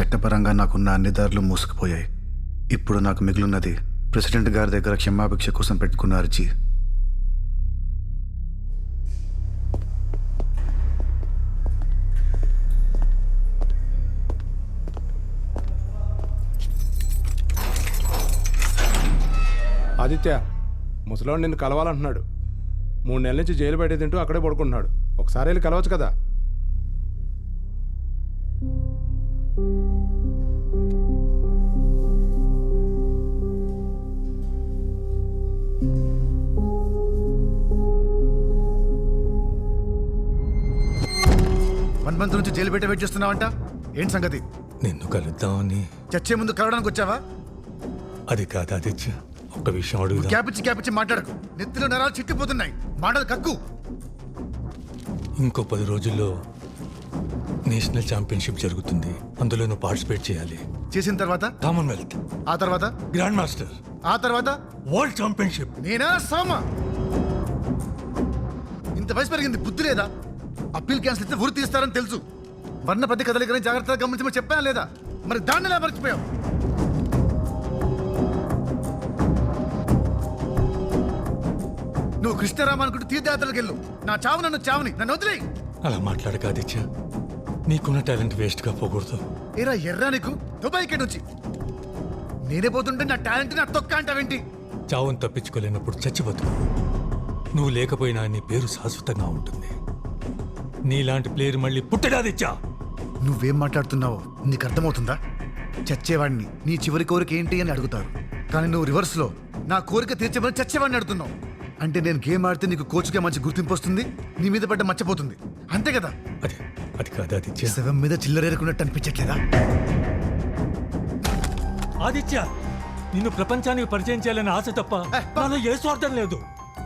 చట్టపరంగా నాకున్న అన్ని దారులు మూసుకుపోయాయి. ఇప్పుడు నాకు మిగిలినది ప్రెసిడెంట్ గారి దగ్గర క్షమాభిక్ష కోసం పెట్టుకున్న అర్జీ. ఆదిత్య ముసలాడు నిన్ను కలవాలంటున్నాడు. మూడు నెలల నుంచి జైలు బయట తింటూ అక్కడే పడుకుంటున్నాడు. ఒకసారి వెళ్ళి కలవచ్చు కదా. జైలు పెట్టి వెయిట్ చేస్తున్నావంట? ఏంటి సంగతి? నిన్ను కలుద్దామని. చచ్చే ముందు కలవడానికి వచ్చావా? అది కాదు ఆదిత్య ఒక విషయం అడుగుదా. క్యాపిచ్చి క్యాపిచ్చి మాట్లాడకు. నెత్తిలో నరాలు చిక్కిపోతున్నాయి మాటలు కక్కు. ఇంకో పది రోజుల్లో నేషనల్ ఛాంపియన్షిప్ జరుగుతుంది. అందులో నువ్వు పార్టిసిపేట్ చేయాలి. చేసిన తర్వాత? కామన్వెల్త్. ఆ తర్వాత? Grand master. ఆ తర్వాత? World championship. నేనా? సోమ? ఇంత వయసు పెరిగింది బుద్ధి లేదా? అప్పీల్ క్యాన్సిల్ ఇస్తే ఊరి తీస్తారని తెలుసు. వర్ణ పద్ధతి కదలికని జాగ్రత్తగా గమనించమని చెప్పానా లేదా? మరి దాన్ని ఎలా మర్చిపోయావు? నువ్వు కృష్ణరామ అనుకుంటూ తీర్థయాత్రలకు వెళ్ళు. నా చావు నన్ను చావుని నన్ను వదిలే అలా మాట్లాడక ఆదిత్య. నీకున్న టాలెంట్ వేస్ట్గా పోకూడదు. ఏరా ఎర్రా నీకు? దుబాయ్ ఇక్కడి నుంచి. నేనే పోతుంటే నా టాలెంట్ నా తొక్క అంటావేంటి? చావును తప్పించుకోలేనప్పుడు చచ్చిపోతు నువ్వు లేకపోయినా నీ పేరు శాశ్వతంగా ఉంటుంది. నీలాంటి ప్లేయర్ మళ్ళీ పుట్టడాదిచ్చా నువ్వేం మాట్లాడుతున్నావో? నీకు అర్థమవుతుందా? చచ్చేవాడిని. నీ చివరి కోరిక ఏంటి అని అడుగుతారు. కానీ నువ్వు రివర్స్లో నా కోరిక తీర్చమని చచ్చేవాడిని అడుగుతున్నావు. అంటే నేను గేమ్ ఆడితే నీకు కోచ్గా మంచి గుర్తింపు వస్తుంది నీ మీద పడ్డ మర్చిపోతుంది అంతే కదా? అది అది కాదు ఆదిత్య. శవం మీద చిల్లరేరుకున్నట్టు అనిపించట్లేదా? ఆదిత్య నిన్ను ప్రపంచానికి పరిచయం చేయాలని ఆశ తప్ప. నాలో ఏ స్వార్థం లేదు.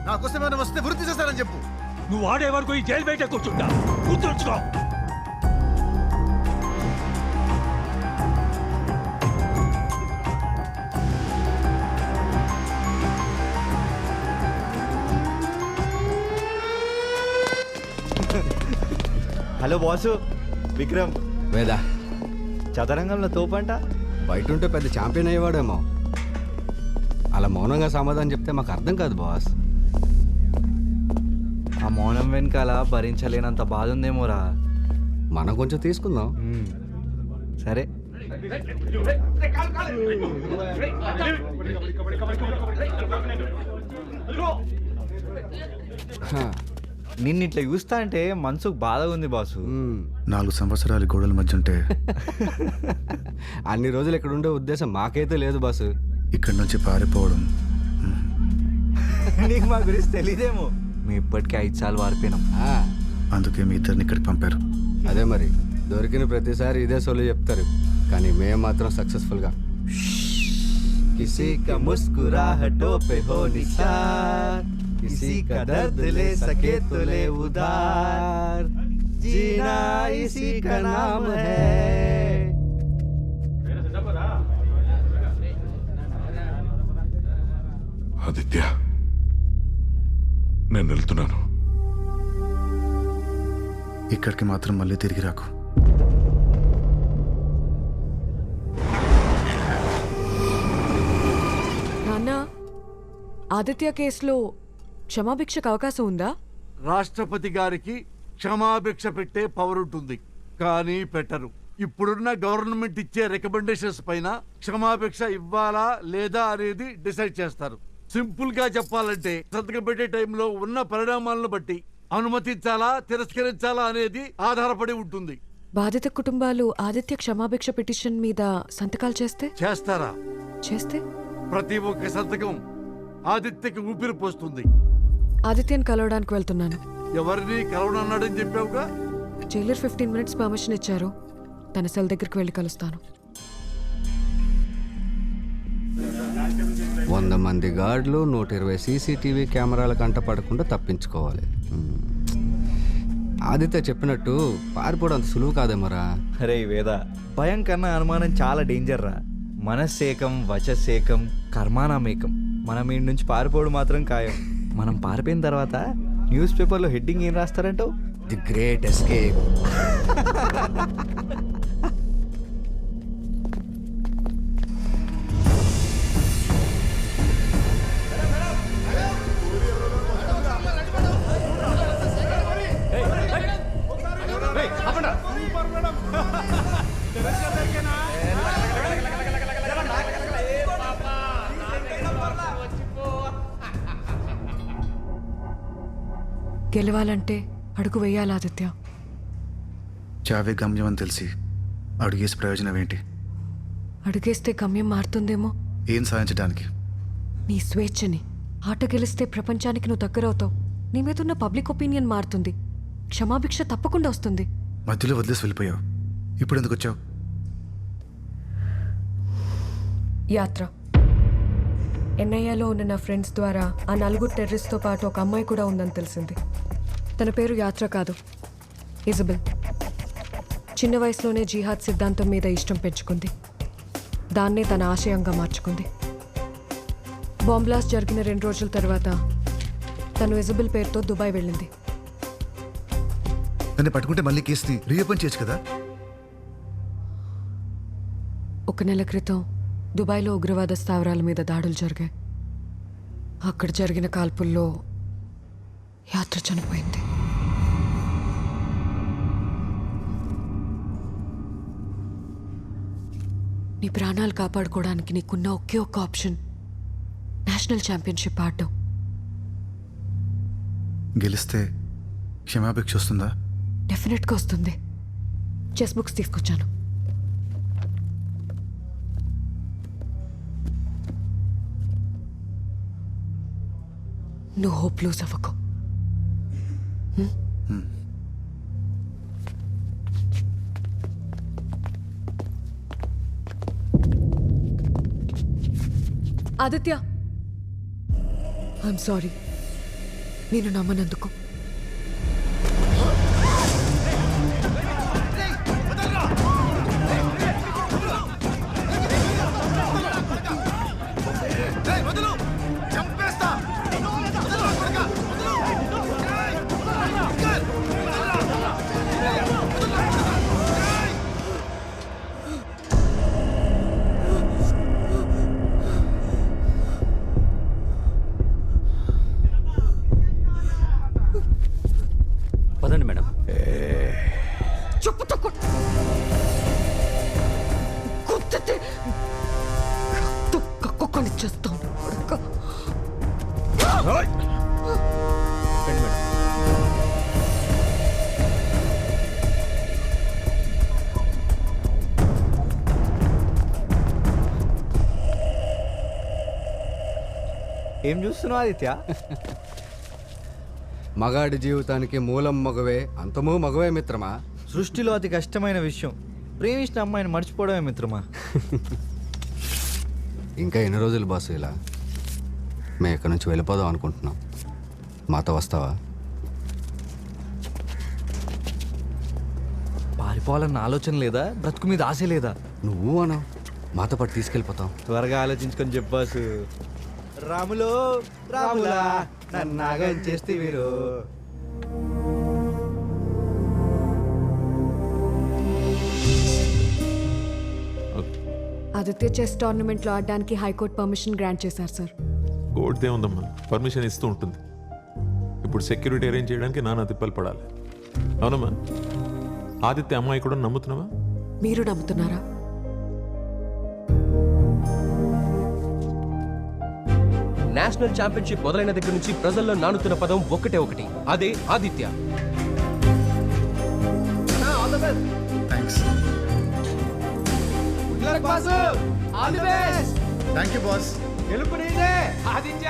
నా కోసం ఏమైనా వస్తే వృత్తి చేస్తారని చెప్పు. నువ్వు ఆడే వరకు ఈ జైలు బయట కూర్చుంటా. కూర్చోంచుకో హలో బాసు విక్రమ్. వేద. చదరంగంలో తోపంట? బయట ఉంటే పెద్ద ఛాంపియన్ అయ్యేవాడేమో. అలా మౌనంగా సమాధానం చెప్తే మాకు అర్థం కాదు బాస్. ఆ మౌనం వెనకాల భరించలేనంత బాధ ఉందేమోరా మనం కొంచెం తీసుకుందాం. సరే. హ, నిన్న ఇట్లా చూస్తా అంటే మనసుకు బాధగా ఉంది బాసు. నాలుగు సంవత్సరాలు గోడల మధ్య ఉంటే. అన్ని రోజులు ఇక్కడ ఉండే ఉద్దేశం మాకైతే లేదు బాసు. ఇక్కడి నుంచి పారిపోవడం. నీకు మా గురించి తెలియదేమో మేము ఇప్పటికే ఐదు సార్లు పారిపోయినాం. అందుకే మీ ఇద్దరిని ఇక్కడికి పంపారు. అదే మరి దొరికిన ప్రతిసారి ఇదే సోలు చెప్తారు. కానీ మేము మాత్రం సక్సెస్ఫుల్గా. కిసీ కా ముస్కురాహటో పే హో నిసార్ किसी का दर्द ले सके तो ले उधार जीना इसी का नाम है ఆదిత్య నేను వెళ్తున్నాను ఇక్కడికి మాత్రం మళ్ళీ తిరిగి రాకు నాన్న ఆదిత్య కేసులో క్షమాభిక్షకు అవకాశం ఉందా? రాష్ట్రపతి గారికి క్షమాభిక్ష పెట్టే పవర్ ఉంటుంది. కానీ పెట్టరు. ఇప్పుడున్న గవర్నమెంట్ ఇచ్చే రికమెండేషన్స్ పైన క్షమాభిక్ష ఇవ్వాలా లేదా అనేది డిసైడ్ చేస్తారు. సింపుల్గా చెప్పాలంటే సంతకం పెట్టే టైంలో ఉన్న పరిణామాలను బట్టి అనుమతించాలా తిరస్కరించాలా అనేది ఆధారపడి ఉంటుంది. బాధిత కుటుంబాలు ఆదిత్య క్షమాభిక్ష పిటిషన్ మీద సంతకాలు చేస్తే? చేస్తారా? చేస్తే? ప్రతి ఒక్క సంతకం ఆదిత్యకి ఊపిరి పోస్తుంది. ఆదిత్యని కలవడానికి వెళ్తున్నాను. ఎవరిని కలవనన్నాడని చెప్పావుగా? జైలర్ ఫిఫ్టీన్ మినిట్స్ పర్మిషన్ ఇచ్చారు. తన సెల్ దగ్గరికి వెళ్ళి కలుస్తాను. వంద మంది గార్డులు నూట ఇరవై సీసీటీవీ కెమెరాల కంట పడకుండా తప్పించుకోవాలి. ఆదిత్య చెప్పినట్టు పారిపోవడం అంత సులువు కాదేమోరా? అరే వేద భయం కన్నా అనుమానం చాలా డేంజర్ రా. మనస్సేకం వచసేకం కర్మానామేకం. మనం ఈ నుంచి పారిపోవడం మాత్రం ఖాయం. మనం పారిపోయిన తర్వాత న్యూస్ పేపర్లో హెడ్డింగ్ ఏం రాస్తారంటావు? ది గ్రేట్ ఎస్కేప్ గెలవాలంటే అడుగు వేయాలి ఆదిత్య? చావే గమ్యం అని తెలిసి అడుగేసి ప్రయోజనం ఏంటి? అడుగేస్తే గమ్యం మారుతుందేమో? ఏం సాధించడానికి నీ స్వేచ్ఛని. ఆట గెలిస్తే ప్రపంచానికి నువ్వు దగ్గరవుతావు. నీ మీద ఉన్న పబ్లిక్ ఒపీనియన్ మారుతుంది. క్షమాభిక్ష తప్పకుండా వస్తుంది. మధ్యలో వదిలేసి వెళ్ళిపోయావు. ఇప్పుడు ఎందుకు వచ్చావు? యాత్ర. ఎన్ఐఏలో ఉన్న నా ఫ్రెండ్స్ ద్వారా ఆ నలుగురు టెర్రరిస్ట్తో పాటు ఒక అమ్మాయి కూడా ఉందని తెలిసింది. తన పేరు యాత్ర కాదు. ఇజబెల్. చిన్న వయసులోనే జిహాద్ సిద్ధాంతం మీద ఇష్టం పెంచుకుంది. దాన్నే తన ఆశయంగా మార్చుకుంది. బాంబ్ బ్లాస్ట్ జరిగిన రెండు రోజుల తర్వాత తను ఇజబెల్ పేరుతో దుబాయ్ వెళ్ళింది. నన్ను పట్టుకుంటే మళ్ళీ కేసుని రీఓపెన్ చేయొచ్చు కదా? ఒక నెల క్రితం దుబాయ్లో ఉగ్రవాద స్థావరాల మీద దాడులు జరిగాయి. అక్కడ జరిగిన కాల్పుల్లో యాత్ర చనిపోయింది. నీ ప్రాణాలు కాపాడుకోవడానికి నీకున్న ఒకే ఒక్క ఆప్షన్. నేషనల్ ఛాంపియన్షిప్ ఆడడం. గెలిస్తే క్షమాభిక్ష వస్తుందా? డెఫినెట్గా వస్తుంది. చెస్ బుక్స్ తీసుకొచ్చాను. నువ్వు హోప్ లూజ్ అవ్వకు? ఆదిత్య ఐఎమ్ సారీ నేను నమ్మనందుకు. ఏం చూస్తున్నావు ఆదిత్య? మగాడి జీవితానికి మూలం మగవే అంతమూ మగవే మిత్రమా? సృష్టిలో అతి కష్టమైన విషయం ప్రేమించిన అమ్మాయిని మర్చిపోవడమే మిత్రమా? ఇంకా ఎన్ని రోజులు బాసు ఇలా? మేము ఇక్కడి నుంచి వెళ్ళిపోదాం అనుకుంటున్నాం. మాతో వస్తావా? పారిపోవాలన్న ఆలోచన లేదా? బ్రతుకు మీద ఆశ లేదా? నువ్వు అను మాతో పాటు తీసుకెళ్ళిపోతాం. త్వరగా ఆలోచించుకొని చెప్పాసు రాములో రాములా నన్నాగం చేస్తే వీరు ఆదిత్య చెస్ టోర్నమెంట్లో ఆడడానికి హైకోర్టు పర్మిషన్ గ్రాంట్ చేశారు సార్. కోర్టుదే ఉందమ్మా. పర్మిషన్ ఇస్తూ ఉంటుంది. ఇప్పుడు సెక్యూరిటీ అరేంజ్ చేయడానికి నానా తిప్పలు పడాలి. అవునమ్మా. ఆదిత్య అమ్మాయి కూడా నమ్ముతున్నావా? మీరు నమ్ముతున్నారా? నేషనల్ ఛాంపియన్షిప్ మొదలైన దగ్గర నుంచి ప్రజల్లో నానుతున్న పదం ఒక్కటే ఒకటి. అదే ఆదిత్య. గెలుపు నీదే. ఆదిత్య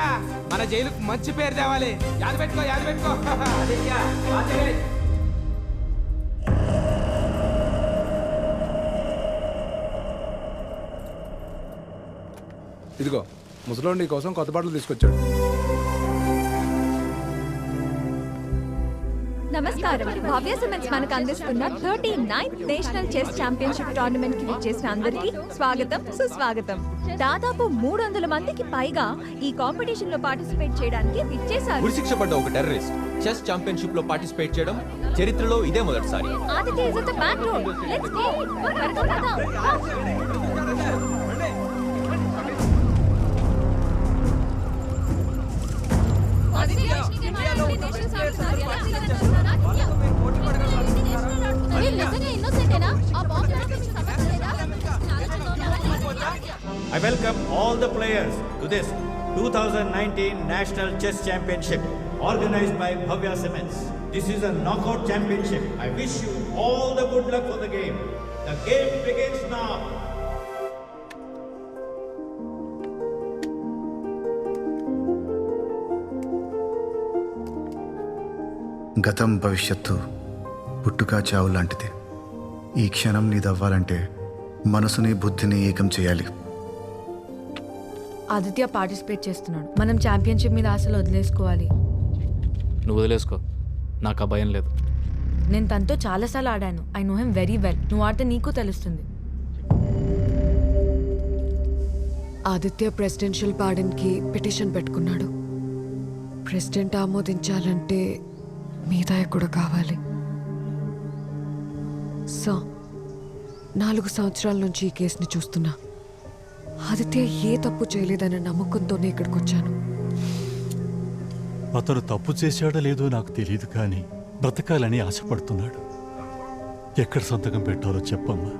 మన జైలుకు మంచి పేరు తేవాలి. యాద పెట్టుకో యాద పెట్టుకో. ఆదిత్య ఇదిగో ముసలోడు నీ కోసం కొత్త బట్టలు తీసుకొచ్చాడు. నమస్కారం. భవ్య సిమెంట్స్ మనకు అందిస్తున్న thirty ninth national chess championship టోర్నమెంట్కి విచ్చేసిన అందరికీ స్వాగతం సుస్వాగతం. దాదాపు మూడు వందల మందికి పైగా ఈ కాంపిటీషన్లో పార్టిసిపేట్ చేయడానికి విచ్చేశారు. ఉరిశిక్ష పడ్డ ఒక టెర్రరిస్ట్ చెస్ ఛాంపియన్షిప్లో పార్టిసిపేట్ చేయడం చరిత్రలో ఇదే మొదటిసారి. Aditya is at the back road let's go I welcome all the players to this 2019 National Chess Championship organized by Bhavya Simmons. This is a knockout championship. I wish you all the good luck for the game. The game begins now. గతం భవిష్యత్తు పుట్టుక చావు లాంటిది. ఈ క్షణం నీదవ్వాలంటే మనసుని బుద్ధిని ఏకం చేయాలి. ఆదిత్య పార్టిసిపేట్ చేస్తున్నాడు. మనం ఛాంపియన్షిప్ మీద ఆశలు వదిలేసుకోవాలి. నువ్వు వదిలేసుకో. నాకు ఆ భయం లేదు. నేను తనతో చాలాసార్లు ఆడాను. I know him very well. నువ్వు ఆడితే నీకు తెలుస్తుంది. ఆదిత్య ప్రెసిడెన్షియల్ పార్డన్కి పిటిషన్ పెట్టుకున్నాడు. ప్రెసిడెంట్ ఆమోదించాలంటే మీ దయ కూడా కావాలి. సో నాలుగు సంవత్సరాల నుంచి ఈ కేసుని చూస్తున్నా. ఆదిత్య ఏ తప్పు చేయలేదన్న నమ్మకంతోనే ఇక్కడికి వచ్చాను అతను తప్పు చేశాడో లేదో నాకు తెలియదు కానీ బ్రతకాలని ఆశపడుతున్నాడు. ఎక్కడ సంతకం పెట్టాలో చెప్పమ్మా.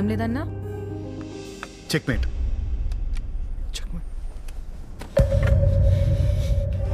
భయం లేదన్నా? చెక్మేట్